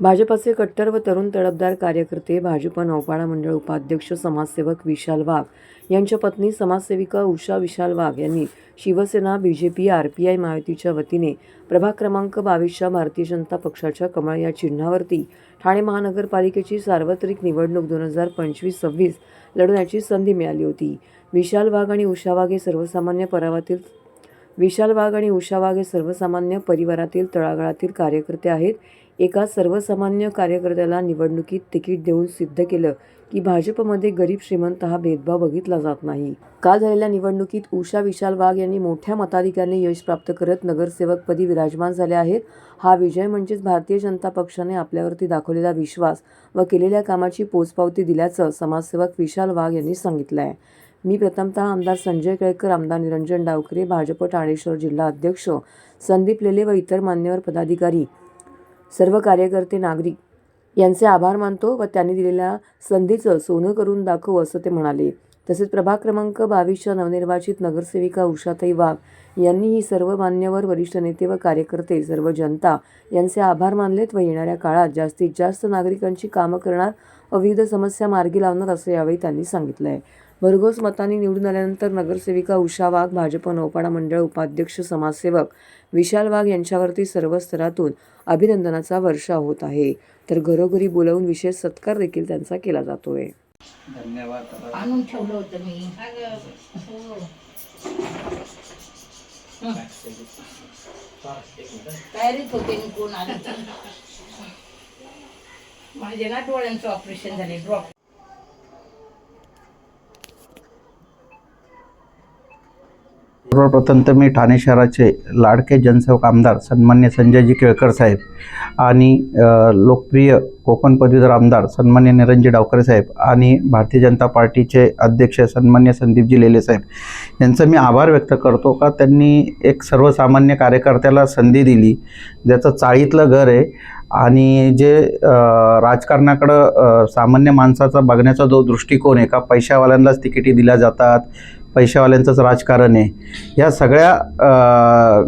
भाजपाचे कट्टर व तरुण तडफदार कार्यकर्ते भाजप नौपाडा मंडळ उपाध्यक्ष समाजसेवक विशाल वाघ यांच्या पत्नी समाजसेविका उषा विशाल वाघ यांनी Shiv Sena B J P R P I महायुतीच्या वतीने प्रभाग क्रमांक बावीसच्या भारतीय जनता पक्षाच्या कमळ या चिन्हावरती ठाणे महानगरपालिकेची सार्वत्रिक निवडणूक दोन हजार पंचवीस सव्वीस लढवण्याची संधी मिळाली होती. विशाल वाघ आणि उषा वाघ हे सर्वसामान्य परावातील विशाल वाघ आणि उषा वाघ हे सर्वसामान्य परिवारातील तळागाळातील कार्यकर्ते आहेत. एका सर्वसामान्य कार्यकर्त्याला निवडणुकीत तिकीट देऊन सिद्ध केलं की भाजपमध्ये गरीब श्रीमंत हा भेदभाव बघितला जात नाही. काल झालेल्या निवडणुकीत उषा विशाल वाघ यांनी मोठ्या मताधिक्याने यश प्राप्त करत नगरसेवकपदी विराजमान झाले आहेत. हा विजय म्हणजेच भारतीय जनता पक्षाने आपल्यावरती दाखवलेला विश्वास व केलेल्या कामाची पोचपावती दिल्याचं समाजसेवक विशाल वाघ यांनी सांगितलं आहे मी प्रथमतः आमदार संजय केळकर आमदार निरंजन डावकरे भाजप ठाणेश्वर जिल्हा अध्यक्ष संदीप लेले व इतर मान्यवर पदाधिकारी सर्व कार्यकर्ते नागरिक. यांचे आभार मानतो व त्यांनी दिलेल्या संधीचं सोनं करून दाखवू असं ते म्हणाले. तसेच प्रभाग क्रमांक बावीसच्या नवनिर्वाचित नगरसेविका उषाताई वाघ यांनीही सर्व मान्यवर वरिष्ठ नेते व कार्यकर्ते सर्व जनता यांचे आभार मानलेत व येणाऱ्या काळात जास्तीत जास्त नागरिकांची कामं करणार व विविध समस्या मार्गी लावणार असं यावेळी त्यांनी सांगितलं आहे भरघोस मतांनी निवडून आल्यानंतर नगरसेविका उषा वाघ भाजप नौपाडा मंडळ उपाध्यक्ष समाजसेवक विशाल वाघ यांच्यावरती सर्व स्तरातून अभिनंदनाचा वर्षाव होत आहे तर घरोघरी बोलावून विशेष सत्कार देखील त्यांचा केला जातोय धन्यवाद दादा. आणून ठेवलं होतं मी तयारीत होते मी कोण आले तर. माझे ना डोळ्यांचं ऑपरेशन झाले ड्रॉप सर्वप्रथम तर मी ठाणे शहराचे लाडके जनसेवक आमदार सन्मान्य संजयजी केळकर साहेब आणि लोकप्रिय कोकण पदवीधर आमदार सन्मान्य निरंजी डावकरे साहेब आणि भारतीय जनता पार्टीचे अध्यक्ष सन्मान्य संदीपजी लेले साहेब यांचं मी आभार व्यक्त करतो का त्यांनी एक सर्वसामान्य कार्यकर्त्याला संधी दिली ज्याचं चाळीतलं घर आहे आणि जे राजकारणाकडं सामान्य माणसाचा बघण्याचा जो दृष्टिकोन आहे का पैशावाल्यांनाच तिकिटी दिल्या जातात पैशावाल्यांचंच राजकारण आहे. या सगळ्या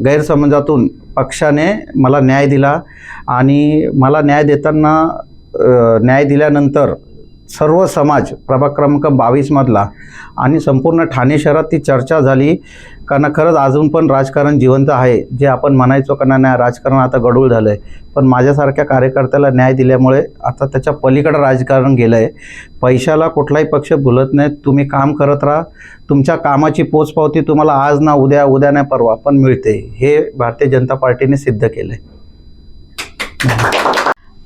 गैरसमजातून पक्षाने मला न्याय दिला आणि मला न्याय देताना न्याय दिल्यानंतर सर्व समाज प्रभाग क्रमांक बावीसमधला आणि संपूर्ण ठाणे शहरात ती चर्चा झाली. कारण खरंच अजून पण राजकारण जिवंत आहे. जे आपण म्हणायचो का नाही राजकारण आता गडूळ झालं आहे पण माझ्यासारख्या कार्यकर्त्याला न्याय दिल्यामुळे आता त्याच्या पलीकडं राजकारण गेलं आहे पैशाला कुठलाही पक्ष भुलत नाही. तुम्ही काम करत राहा. तुमच्या कामाची पोचपावती तुम्हाला आज ना उद्या उद्या नाही परवा पण मिळते. हे भारतीय जनता पार्टीने सिद्ध केलं आहे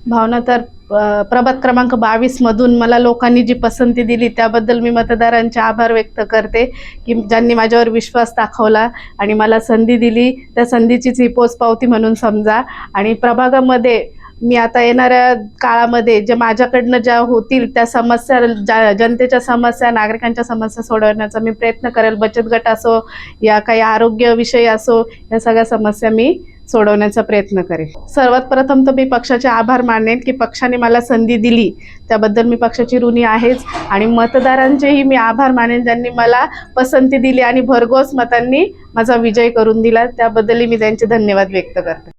भावना तर प्रभात प्रभाग क्रमांक बावीस मधून मला लोकांनी जी पसंती दिली त्याबद्दल मी मतदारांचे आभार व्यक्त करते की ज्यांनी माझ्यावर विश्वास दाखवला आणि मला संधी दिली. त्या संधीचीच ही पोचपावती म्हणून समजा. आणि प्रभागामध्ये मी आता येणाऱ्या काळामध्ये जे माझ्याकडनं ज्या होतील त्या समस्या ज्या जनतेच्या समस्या नागरिकांच्या समस्या सोडवण्याचा मी प्रयत्न करेल. बचत गट असो या काही आरोग्यविषयी असो या सगळ्या समस्या मी सोडवण्याचा प्रयत्न करेल सर्वात प्रथम तर मी पक्षाचे आभार मानेन की पक्षाने मला संधी दिली. त्याबद्दल मी पक्षाची ऋणी आहेच आणि मतदारांचेही मी आभार मानेन. ज्यांनी मला पसंती दिली आणि भरघोस मतांनी माझा विजय करून दिला त्याबद्दलही मी त्यांचे धन्यवाद व्यक्त करते.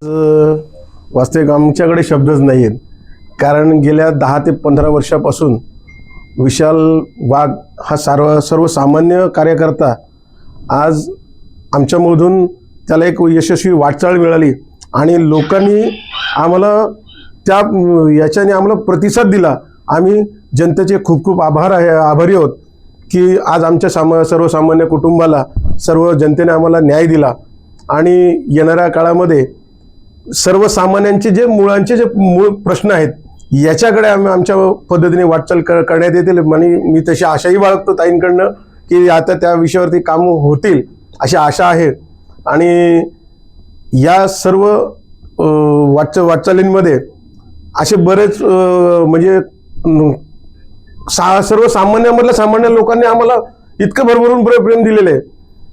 वास्तविक आमच्याकडे शब्दच नाही आहेत कारण गेल्या दहा ते पंधरा वर्षापासून विशाल वाघ हा सर्व सर्वसामान्य कार्यकर्ता आज आमच्यामधून त्याला एक यशस्वी वाटचाल मिळाली. आणि लोकांनी आम्हाला त्या याच्याने आम्हाला प्रतिसाद दिला. आम्ही जनतेचे खूप खूप आभार आहे आभारी आहोत की आज आमच्या साम सर्वसामान्य कुटुंबाला सर्व जनतेने आम्हाला न्याय दिला. आणि येणाऱ्या काळामध्ये सर्वसामान्यांचे जे मुळांचे जे मूळ प्रश्न आहेत याच्याकडे आम्ही आमच्या पद्धतीने वाटचाल कर करण्यात येतील. आणि मी तशी आशाही बाळगतो ताईंकडनं की आता त्या विषयावरती काम होतील अशी आशा आहे. आणि या सर्व वाच वाटच वाटचालींमध्ये असे बरेच म्हणजे सा सर्वसामान्यामधल्या सामान्य लोकांनी आम्हाला इतकं भरभरून प्रेम दिलेलं आहे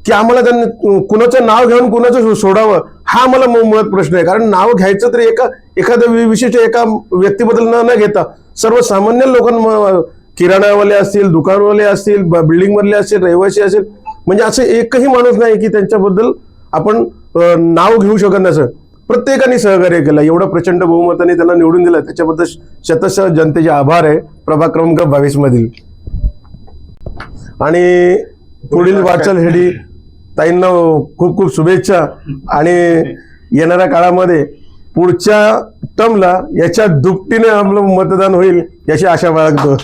की आम्हाला त्यांनी कुणाचं नाव घेऊन कुणाचं सोडावं हा आम्हाला मुळात प्रश्न आहे. कारण नाव घ्यायचं तरी एका एखाद्या विशिष्ट एका व्यक्तीबद्दल न न घेता सर्वसामान्य लोकांना किराणावाले असतील दुकानवाले असतील बिल्डिंगमधले असतील रहिवासी असतील म्हणजे असं एकही माणूस नाही की त्यांच्याबद्दल आपण नाव घेऊ शकत नसं प्रत्येकाने सहकार्य केलं. एवढं प्रचंड बहुमताने त्यांना निवडून दिलं. त्याच्याबद्दल शतश जनतेचे आभार आहे. प्रभाग क्रमांक बावीस मधील. आणि पुढील वाटचाल हेडी ताईंना खूप खूप शुभेच्छा. आणि येणाऱ्या काळामध्ये पुढच्या टर्मला याच्या दुपटीने आपलं मतदान होईल याची आशा बाळगतो.